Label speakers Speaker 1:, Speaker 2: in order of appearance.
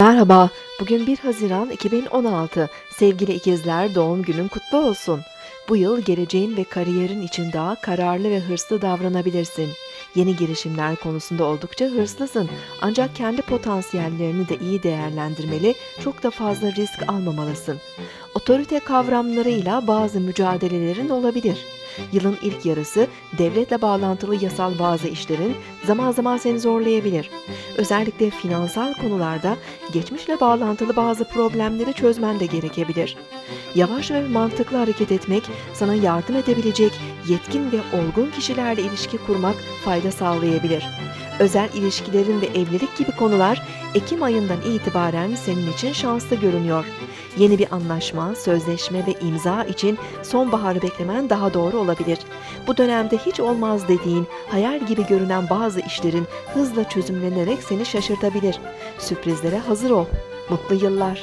Speaker 1: Merhaba, bugün 1 Haziran 2016. Sevgili ikizler, doğum günün kutlu olsun. Bu yıl geleceğin ve kariyerin için daha kararlı ve hırslı davranabilirsin. Yeni girişimler konusunda oldukça hırslısın. Ancak kendi potansiyellerini de iyi değerlendirmeli, çok da fazla risk almamalısın. Otorite kavramlarıyla bazı mücadelelerin olabilir. Yılın ilk yarısı devletle bağlantılı yasal bazı işlerin zaman zaman seni zorlayabilir. Özellikle finansal konularda geçmişle bağlantılı bazı problemleri çözmen de gerekebilir. Yavaş ve mantıklı hareket etmek sana yardım edebilecek yetkin ve olgun kişilerle ilişki kurmak fayda sağlayabilir. Özel ilişkilerin ve evlilik gibi konular Ekim ayından itibaren senin için şanslı görünüyor. Yeni bir anlaşma, sözleşme ve imza için sonbaharı beklemen daha doğru olabilir. Bu dönemde hiç olmaz dediğin, hayal gibi görünen bazı işlerin hızla çözümlenerek seni şaşırtabilir. Sürprizlere hazır ol. Mutlu yıllar.